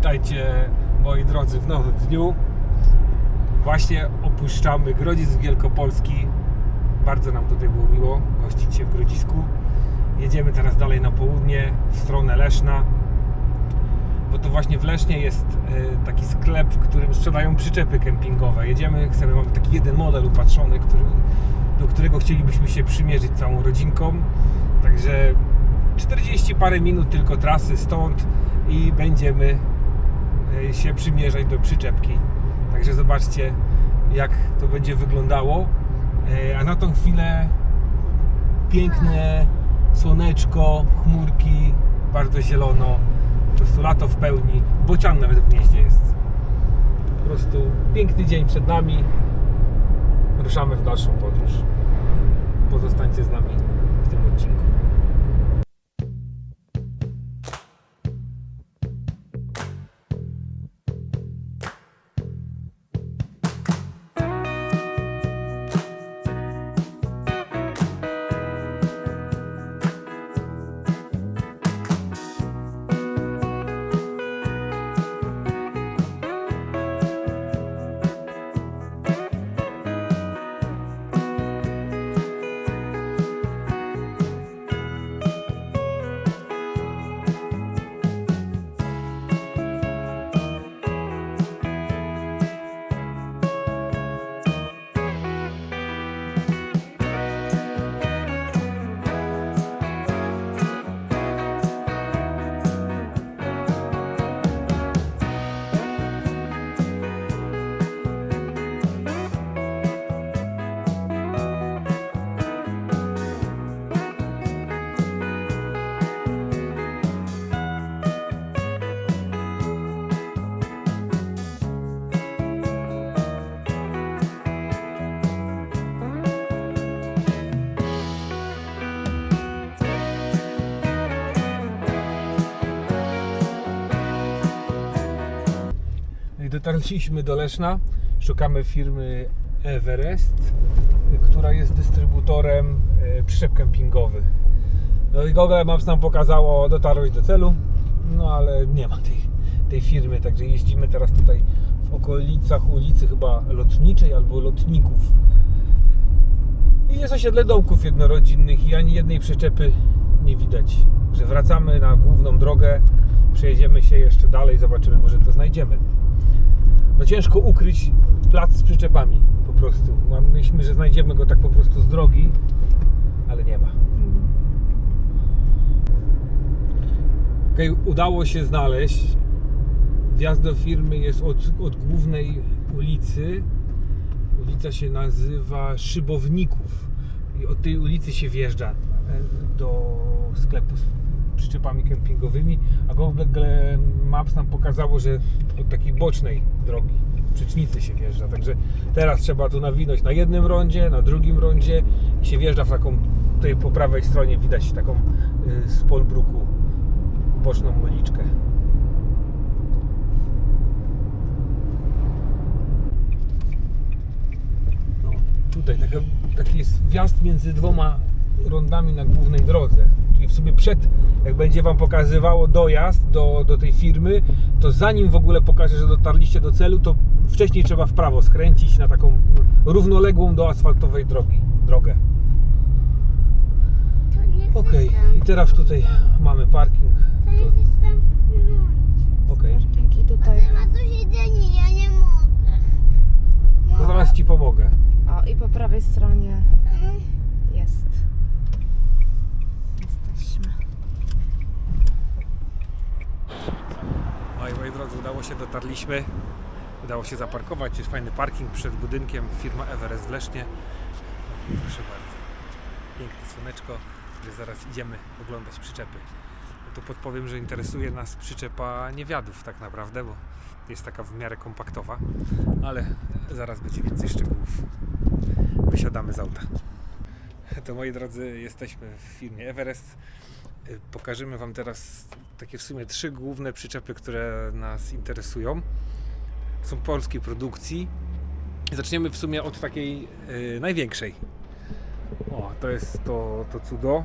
Witajcie moi drodzy w nowym dniu. Właśnie opuszczamy Grodzisk Wielkopolski. Bardzo nam tutaj było miło gościć się w Grodzisku. Jedziemy teraz dalej na południe w stronę Leszna. Bo to właśnie w Lesznie jest e, taki sklep, w którym sprzedają przyczepy kempingowe. Jedziemy, chcemy, mamy taki jeden model upatrzony, który, do którego chcielibyśmy się przymierzyć całą rodzinką. Także 40 parę minut tylko trasy stąd i będziemy się przymierzać do przyczepki. Także zobaczcie, jak to będzie wyglądało. E, A na tą chwilę piękne słoneczko, chmurki, bardzo zielono. Po prostu lato w pełni. Bocian nawet w gnieździe jest. Po prostu piękny dzień przed nami. Ruszamy w dalszą podróż. Pozostańcie z nami w tym odcinku. Dotarliśmy do Leszna. Szukamy firmy Everest, która jest dystrybutorem e, przyczep kempingowych. No i Google Maps nam pokazało, dotarłeś do celu, no ale nie ma tej, tej firmy, także jeździmy teraz tutaj w okolicach ulicy chyba Lotniczej albo Lotników. I jest osiedle domków jednorodzinnych i ani jednej przyczepy nie widać. Że wracamy na główną drogę, przejedziemy się jeszcze dalej, zobaczymy, może to znajdziemy. No ciężko ukryć plac z przyczepami po prostu. Myślimy, że znajdziemy go tak po prostu z drogi, ale nie ma. Okej, udało się znaleźć. Wjazd do firmy jest od, od głównej ulicy. Ulica się nazywa Szybowników. I od tej ulicy się wjeżdża e, do sklepu przyczepami kempingowymi, a Google Maps nam pokazało, że od takiej bocznej drogi, przecznicy się wjeżdża. Także teraz trzeba tu nawinąć na jednym rondzie, na drugim rondzie i się wjeżdża w taką, tutaj po prawej stronie widać taką y, z Polbruku boczną uliczkę. No, tutaj taka, taki jest wjazd między dwoma rondami na głównej drodze. W sumie przed, jak będzie Wam pokazywało dojazd do, do tej firmy, to zanim w ogóle pokaże, że dotarliście do celu, to wcześniej trzeba w prawo skręcić na taką równoległą do asfaltowej drogi, drogę. To nie Okej, chcę tam- i teraz tutaj mamy parking. To chcę tam okej, Dzięki tutaj. Nie ma tu siedzenie, ja nie mogę. zaraz Ci pomogę. O, i po prawej stronie Mm, jest. Jesteśmy. Moi, moi drodzy, udało się, dotarliśmy. Udało się zaparkować. Jest fajny parking przed budynkiem. Firma Everest w Lesznie. Proszę bardzo. Piękne słoneczko, że zaraz idziemy oglądać przyczepy. No to podpowiem, że interesuje nas przyczepa niewiadów tak naprawdę, bo jest taka w miarę kompaktowa, ale zaraz będzie więcej szczegółów. Wysiadamy z auta. To moi drodzy, jesteśmy w firmie Everest. Y, Pokażemy Wam teraz takie w sumie trzy główne przyczepy, które nas interesują. Są polskiej produkcji. Zaczniemy w sumie od takiej y, największej. O, to jest to, to cudo.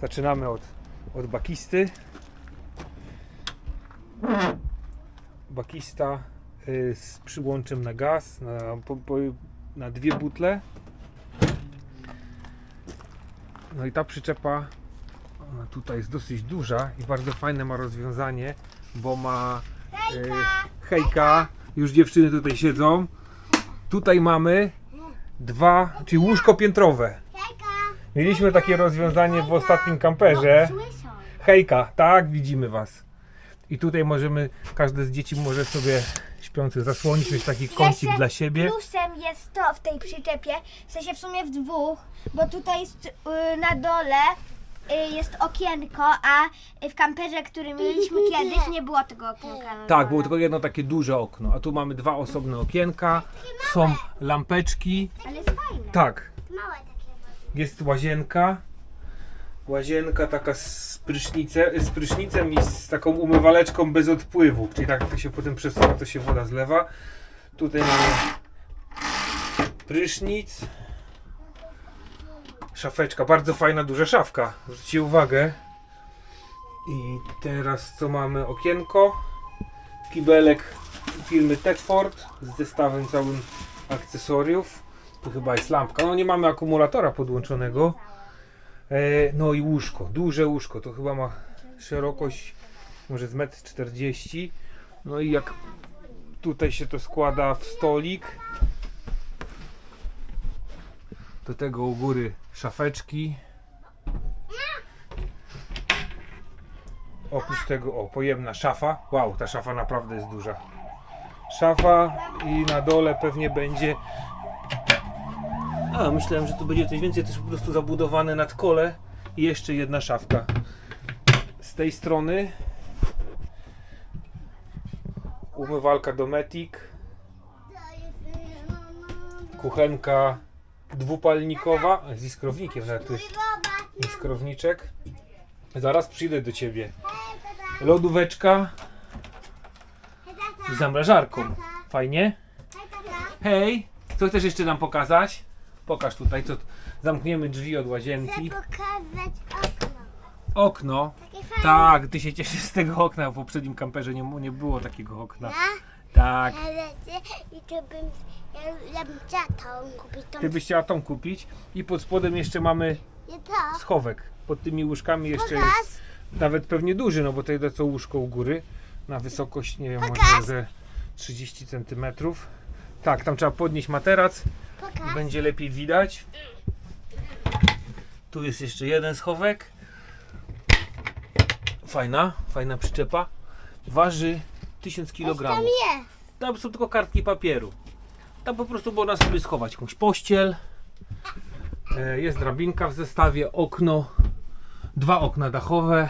Zaczynamy od, od bakisty. bakista y, z przyłączem na gaz, na, po, po, na dwie butle. No i ta przyczepa ona tutaj jest dosyć duża i bardzo fajne ma rozwiązanie, bo ma y, hejka, już dziewczyny tutaj siedzą. Tutaj mamy dwa, czyli łóżko piętrowe. Hejka. Mieliśmy takie rozwiązanie w ostatnim kamperze. Słyszą. Hejka, tak, widzimy Was. I tutaj możemy, każde z dzieci może sobie śpiących zasłonić, mieć taki kącik dla siebie. Plusem jest to w tej przyczepie, w sensie w sumie w dwóch, bo tutaj jest y, na dole y, jest okienko, a w kamperze, który mieliśmy kiedyś, nie było tego okienka. na Tak, było tylko jedno takie duże okno, a tu mamy dwa osobne okienka, są lampeczki. Ale jest fajne. Tak, Małe takie. jest łazienka. Łazienka taka z, prysznice, z prysznicem i z taką umywaleczką bez odpływu, czyli tak jak to się potem przesuwa, to się woda zlewa. Tutaj mamy prysznic. Szafeczka, bardzo fajna, duża szafka. Zwróćcie uwagę. I teraz co mamy? Okienko. Kibelek firmy Tedford z zestawem całym akcesoriów. Tu chyba jest lampka. No nie mamy akumulatora podłączonego. E, no i łóżko, duże łóżko. To chyba ma szerokość może z 1,40 m. No i jak tutaj się to składa w stolik. Do tego u góry szafeczki. Oprócz tego, o, pojemna szafa. Wow, ta szafa naprawdę jest duża. Szafa i na dole pewnie będzie. A, myślałem, że tu będzie coś więcej, też po prostu zabudowane nad kole i jeszcze jedna szafka. Z tej strony umywalka Dometic, kuchenka dwupalnikowa z iskrownikiem, nawet tu jest iskrowniczek. Zaraz przyjdę do ciebie. Lodóweczka z zamrażarką. Fajnie? Hej, co chcesz jeszcze nam pokazać? Pokaż tutaj, co zamkniemy drzwi od łazienki. Pokazać okno. Okno. Takie fajne. Tak, ty się cieszysz z tego okna. W poprzednim kamperze nie, nie było takiego okna. Ja? Tak. I to bym, ja, bym chciała tą kupić. Tą, Ty byś chciała tą kupić. I pod spodem jeszcze mamy Nie to. schowek. Pod tymi łóżkami jeszcze Pokaż. jest nawet pewnie duży, no bo to jest co łóżko u góry. Na wysokość, nie wiem, może Pokaż. ze 30 cm. Tak, tam trzeba podnieść materac. Pokaż. będzie lepiej widać. Tu jest jeszcze jeden schowek. Fajna, fajna przyczepa. Waży 1000 Tam kg. jest. Tam są tylko kartki papieru. Tam po prostu można sobie schować jakąś pościel. E, Jest drabinka w zestawie, okno, dwa okna dachowe,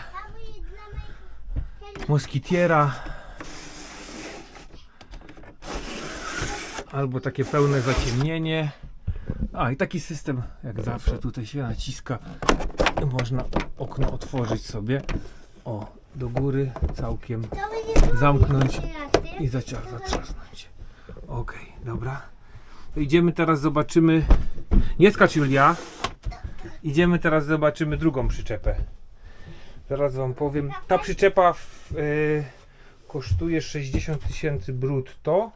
moskitiera. Albo takie pełne zaciemnienie. A i taki system, jak zawsze, tutaj się naciska. Można okno otworzyć sobie. O, do góry całkiem zamknąć i zatrzasnąć. Okej, dobra. To idziemy teraz, zobaczymy. Nie skacz Julia. Idziemy teraz, zobaczymy drugą przyczepę. Zaraz wam powiem. Ta przyczepa w, y, kosztuje 60 tysięcy brutto,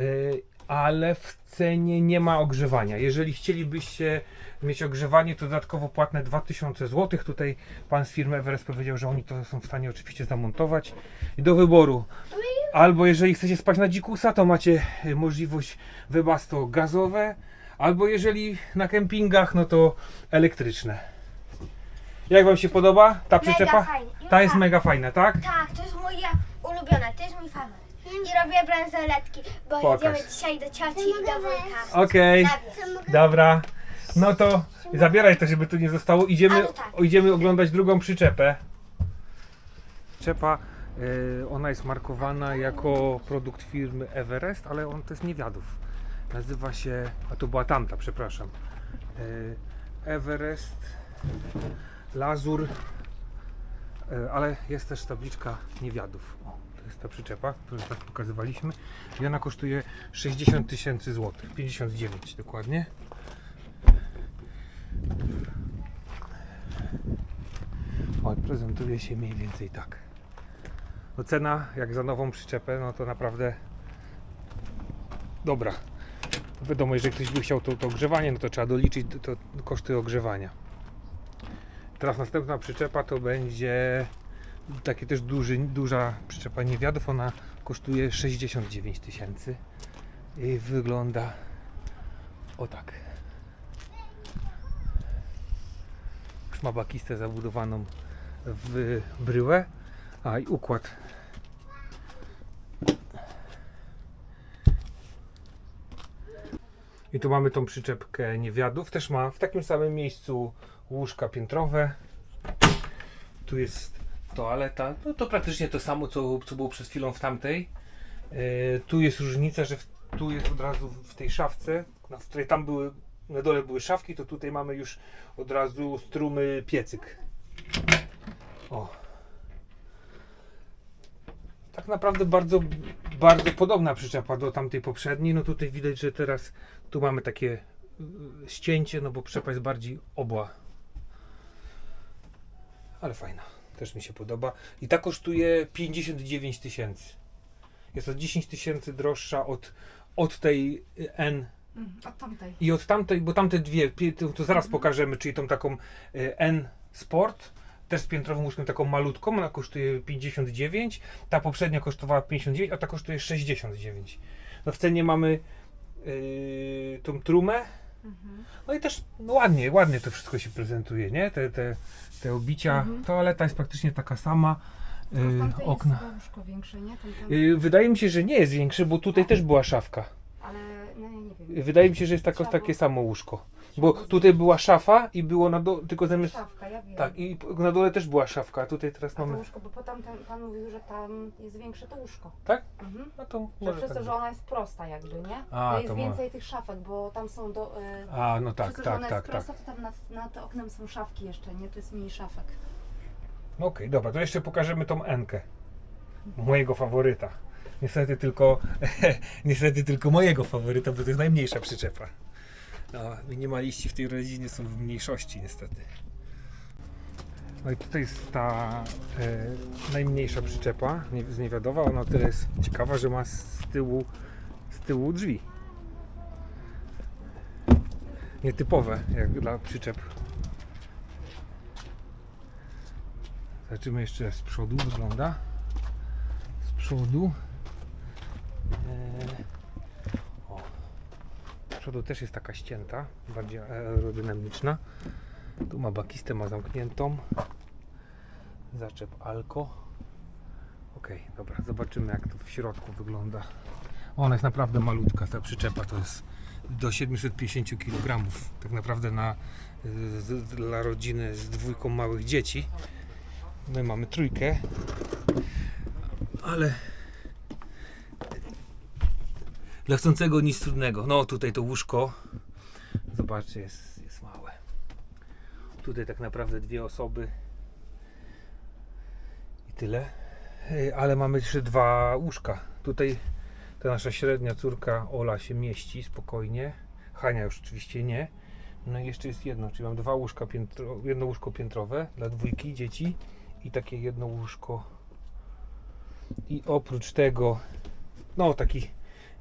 y, ale w cenie nie ma ogrzewania. Jeżeli chcielibyście mieć ogrzewanie, to dodatkowo płatne 2000 zł. Tutaj pan z firmy Everest powiedział, że oni to są w stanie oczywiście zamontować. I do wyboru. Albo jeżeli chcecie spać na dzikusa, to macie y, możliwość wybasto gazowe, albo jeżeli na kempingach, no to elektryczne. Jak wam się podoba ta przyczepa? fajnie. Ta jest Tak. mega fajna, tak? Tak, to jest moja ulubiona, to jest mój faworyt. I robię bransoletki, bo Pokaż. jedziemy dzisiaj do cioci i do wujka. Okej, Na wieś. dobra. No to zabieraj to, żeby tu nie zostało. Idziemy, no tak. idziemy oglądać drugą przyczepę. Przyczepa, y, ona jest markowana jako produkt firmy Everest, ale on to jest niewiadów. Nazywa się, a to była tamta, przepraszam. Y, Everest, Lazur, y, ale jest też tabliczka niewiadów. O, to jest ta przyczepa, którą tak pokazywaliśmy. I ona kosztuje 60 tysięcy złotych, 59 dokładnie. O, prezentuje się mniej więcej tak. No cena jak za nową przyczepę, no to naprawdę dobra. Wiadomo, jeżeli ktoś by chciał to, to ogrzewanie, no to trzeba doliczyć to koszty ogrzewania. Teraz następna przyczepa to będzie takie też duży, duża przyczepa niewiadów. Ona kosztuje 69 tysięcy i wygląda o tak. Już ma bakistę zabudowaną w bryłę, a i układ I tu mamy tą przyczepkę niewiadów. Też ma w takim samym miejscu łóżka piętrowe. Tu jest toaleta. No to praktycznie to samo, co, co było przed chwilą w tamtej. E, tu jest różnica, że w, tu jest od razu w tej szafce, no, w której tam były, na dole były szafki, to tutaj mamy już od razu strumy piecyk. O. Tak naprawdę bardzo, bardzo podobna przyczepa do tamtej poprzedniej. No tutaj widać, że teraz tu mamy takie y, ścięcie, no bo przyczepa jest bardziej obła. Ale fajna. Też mi się podoba. I ta kosztuje 59 tysięcy. Jest to 10 tysięcy droższa od, od tej y, N Od tamtej. i od tamtej, bo tamte dwie, to, zaraz pokażemy, czyli tą taką y, N Sport, też z piętrową łóżką taką malutką, ona kosztuje 59, ta poprzednia kosztowała 59, a ta kosztuje 69. No w cenie mamy y, tą trumę, no i też no ładnie, ładnie to wszystko się prezentuje, nie? Te, te, te obicia, toaleta jest praktycznie taka sama, y, okna. jest łóżko większe, nie? Tam, tam, Y, wydaje mi się, że nie jest większy, bo tutaj też była szafka. ale no, nie wiem. Wydaje mi się, że jest tako, takie samo łóżko. Bo tutaj była szafa i było na dole, tylko zamiast... Szafka, ja wiem. Tak, i na dole też była szafka, a tutaj teraz A to mamy... łóżko, bo potem ten pan mówił, że tam jest większe to łóżko. Tak? Mhm. No to Że może przez tak to, że ona jest prosta jakby, nie? A, to jest to ma- więcej tych szafek, bo tam są do... Y, A, no tak, przez to, że tak, ona tak, jest tak. prosta, to tam nad, nad oknem są szafki jeszcze, nie? To jest mniej szafek. No okej, dobra, to jeszcze pokażemy tą Enkę. Mojego faworyta. Niestety tylko, niestety tylko mojego faworyta, bo to jest najmniejsza przyczepa. No, minimaliści w tej rodzinie są w mniejszości niestety. No i tutaj jest ta e, najmniejsza przyczepa z niewiadowa. Ona tyle jest ciekawa, że ma z tyłu, z tyłu drzwi. Nietypowe jak dla przyczep. Zobaczymy jeszcze z przodu wygląda. Z przodu. Z przodu też jest taka ścięta, bardziej aerodynamiczna. Tu ma bakistę, ma zamkniętą. Zaczep Alko. Ok, dobra, zobaczymy jak to w środku wygląda. Ona jest naprawdę malutka, ta przyczepa to jest do 750 kg. Tak naprawdę na, z, dla rodziny z dwójką małych dzieci. My mamy trójkę, ale dla chcącego nic trudnego. No tutaj to łóżko, zobaczcie, jest, jest małe. Tutaj tak naprawdę dwie osoby i tyle. Ale mamy jeszcze dwa łóżka. Tutaj ta nasza średnia córka Ola się mieści spokojnie. Hania już oczywiście nie. No i jeszcze jest jedno, czyli mam dwa łóżka piętro, jedno łóżko piętrowe dla dwójki dzieci i takie jedno łóżko. I oprócz tego, no taki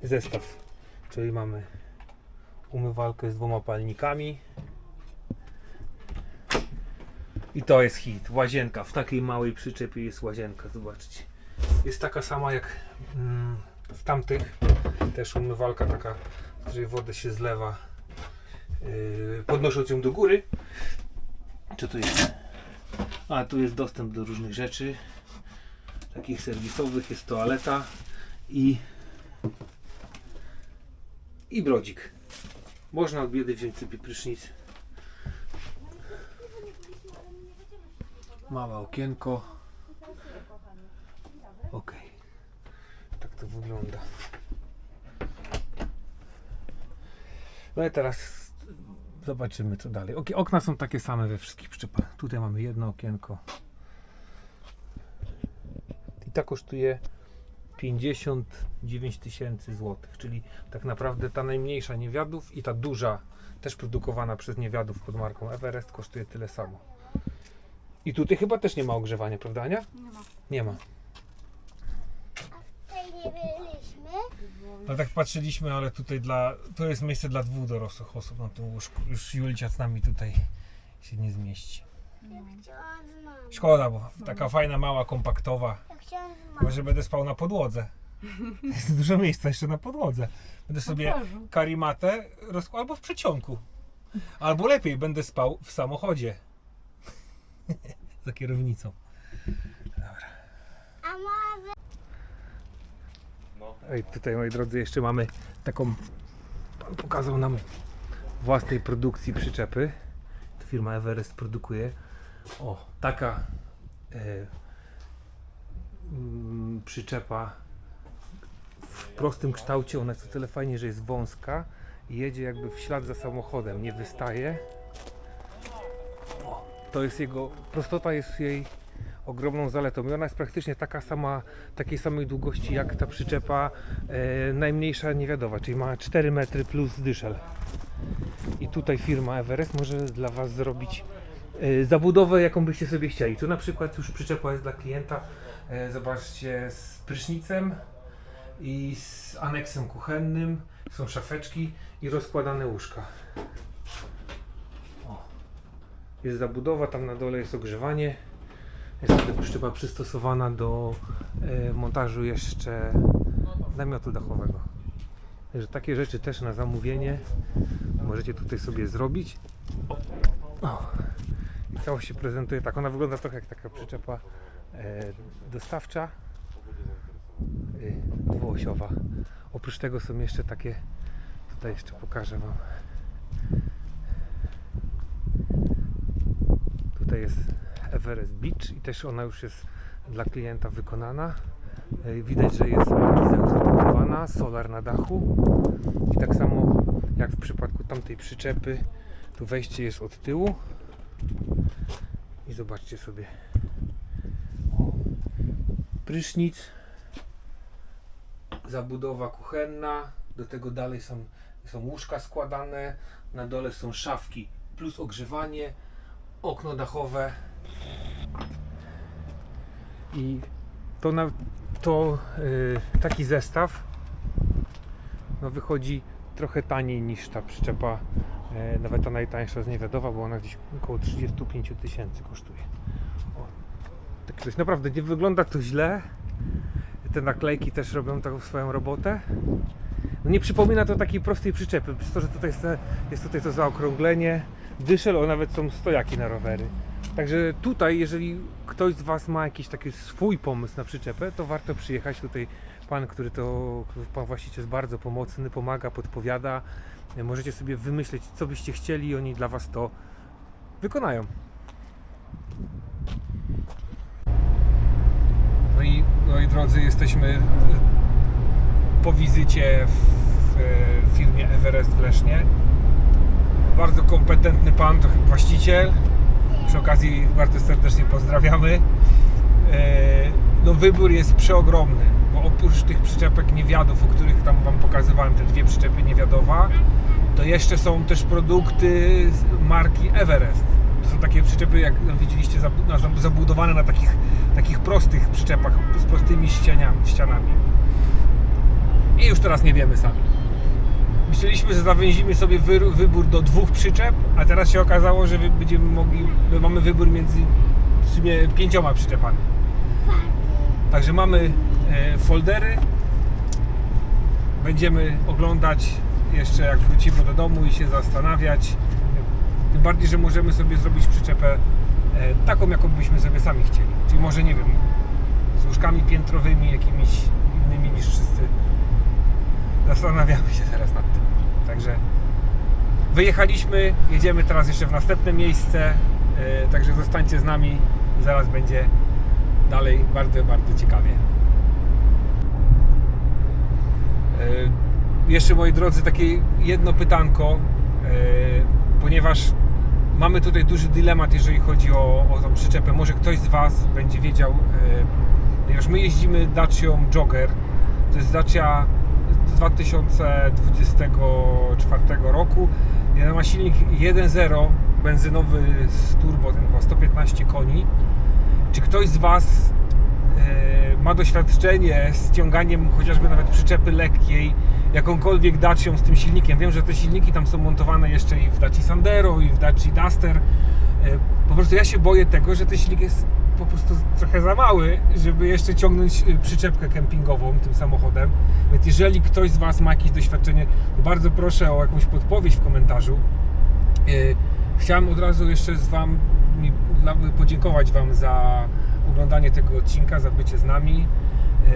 zestaw, czyli mamy umywalkę z dwoma palnikami. I to jest hit, łazienka. W takiej małej przyczepie jest łazienka, zobaczcie. Jest taka sama jak mm, w tamtych. Też umywalka taka, z której wodę się zlewa, yy, podnosząc ją do góry. Co tu jest? A tu jest dostęp do różnych rzeczy. Takich serwisowych jest toaleta i i brodzik. Można od biedy wziąć sobie prysznic. Małe okienko. Ok. Tak to wygląda. No i teraz zobaczymy co dalej. Okna są takie same we wszystkich przyczepach. Tutaj mamy jedno okienko. I ta kosztuje 59 tysięcy złotych, czyli tak naprawdę ta najmniejsza niewiadów i ta duża, też produkowana przez niewiadów pod marką Everest kosztuje tyle samo. I tutaj chyba też nie ma ogrzewania, prawda Ania? Nie ma. Nie ma. nie byliśmy. No tak patrzyliśmy, ale tutaj dla, to jest miejsce dla dwóch dorosłych osób na tym łóżku. Już Julcia z nami tutaj się nie zmieści. Ja chciałam z mamą. Szkoda, bo taka fajna, mała, kompaktowa. Ja chciałam z mamą. Może będę spał na podłodze. Jest dużo miejsca jeszcze na podłodze. Będę sobie karimatę rozkładał albo w przeciągu. Albo lepiej, będę spał w samochodzie. Za kierownicą. A może... Ej, tutaj moi drodzy, jeszcze mamy taką. Pan pokazał nam własnej produkcji przyczepy. To firma Everest produkuje. O, taka e, mm, przyczepa w prostym kształcie. Ona jest o tyle fajnie, że jest wąska i jedzie jakby w ślad za samochodem, nie wystaje. O, to jest jego. Prostota jest jej ogromną zaletą i ona jest praktycznie taka sama, takiej samej długości jak ta przyczepa e, najmniejsza niewiadoma, czyli ma 4 metry plus dyszel. I tutaj firma Everest może dla Was zrobić zabudowę, jaką byście sobie chcieli. Tu na przykład już przyczepa jest dla klienta, e, zobaczcie, z prysznicem i z aneksem kuchennym, są szafeczki i rozkładane łóżka. O. Jest zabudowa, tam na dole jest ogrzewanie. Jest tutaj przyczepa przystosowana do e, montażu jeszcze namiotu dachowego. Także takie rzeczy też na zamówienie możecie tutaj sobie zrobić. O. Całość się prezentuje tak. Ona wygląda trochę jak taka przyczepa e, dostawcza. E, dwuosiowa. Oprócz tego są jeszcze takie, tutaj jeszcze pokażę Wam. Tutaj jest Everest Beach i też ona już jest dla klienta wykonana. E, Widać, że jest markiza zamontowana, solar na dachu. I tak samo jak w przypadku tamtej przyczepy, tu wejście jest od tyłu. I zobaczcie sobie. Prysznic, zabudowa kuchenna, do tego dalej są, są łóżka składane, na dole są szafki plus ogrzewanie, okno dachowe. I to, na, to y, taki zestaw. No, wychodzi trochę taniej niż ta przyczepa, e, nawet ta najtańsza z niewiadoma, bo ona gdzieś około 35 000 tysięcy kosztuje. O, tak coś naprawdę nie wygląda to źle. Te naklejki też robią taką swoją robotę. No nie przypomina to takiej prostej przyczepy, przez to, że tutaj jest, jest tutaj to zaokrąglenie, dyszel, o nawet są stojaki na rowery. Także tutaj, jeżeli ktoś z Was ma jakiś taki swój pomysł na przyczepę, to warto przyjechać tutaj. Pan, który to, pan właściciel jest bardzo pomocny, pomaga, podpowiada. Możecie sobie wymyśleć, co byście chcieli i oni dla Was to wykonają. No i, moi drodzy, jesteśmy e, po wizycie w e, firmie Everest w Lesznie. Bardzo kompetentny pan, to właściciel. Przy okazji bardzo serdecznie pozdrawiamy. E, No wybór jest przeogromny, bo oprócz tych przyczepek niewiadów, o których tam Wam pokazywałem, te dwie przyczepy niewiadowa, to jeszcze są też produkty marki Everest. To są takie przyczepy, jak widzieliście, zab- zabudowane na takich, takich prostych przyczepach, z prostymi ścianami. I już teraz nie wiemy sami. Myśleliśmy, że zawęzimy sobie wy, wybór do dwóch przyczep, a teraz się okazało, że będziemy mogli, my mamy wybór między w sumie pięcioma przyczepami. Także mamy e, foldery. Będziemy oglądać jeszcze jak wrócimy do domu i się zastanawiać. Tym bardziej, że możemy sobie zrobić przyczepę e, taką, jaką byśmy sobie sami chcieli. Czyli może nie wiem, z łóżkami piętrowymi, jakimiś innymi niż wszyscy. Zastanawiamy się teraz nad tym. Także wyjechaliśmy, jedziemy teraz jeszcze w następne miejsce. e, Także zostańcie z nami, zaraz będzie dalej bardzo, bardzo ciekawie. E, Jeszcze moi drodzy, takie jedno pytanko, e, ponieważ mamy tutaj duży dylemat, jeżeli chodzi o, o tą przyczepę. Może ktoś z Was będzie wiedział, ponieważ my jeździmy Dacią Jogger, to jest Dacia z 2024 roku. Ma silnik 1.0 benzynowy z turbo, ten chyba 115 koni. Czy ktoś z Was e, ma doświadczenie z ciąganiem chociażby nawet przyczepy lekkiej, jakąkolwiek Dacią z tym silnikiem. Wiem, że te silniki tam są montowane jeszcze i w Daci Sandero, i w Daci Duster. E, Po prostu ja się boję tego, że ten silnik jest po prostu trochę za mały, żeby jeszcze ciągnąć e, przyczepkę kempingową tym samochodem. Więc jeżeli ktoś z Was ma jakieś doświadczenie, to bardzo proszę o jakąś podpowiedź w komentarzu. E, Chciałem od razu jeszcze z Wami podziękować Wam za oglądanie tego odcinka, za bycie z nami. E,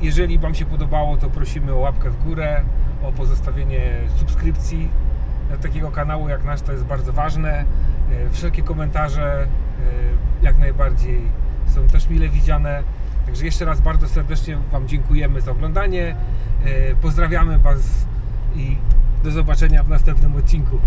Jeżeli Wam się podobało, to prosimy o łapkę w górę, o pozostawienie subskrypcji takiego kanału jak nasz, to jest bardzo ważne. E, Wszelkie komentarze e, jak najbardziej są też mile widziane. Także jeszcze raz bardzo serdecznie Wam dziękujemy za oglądanie. E, Pozdrawiamy Was i do zobaczenia w następnym odcinku.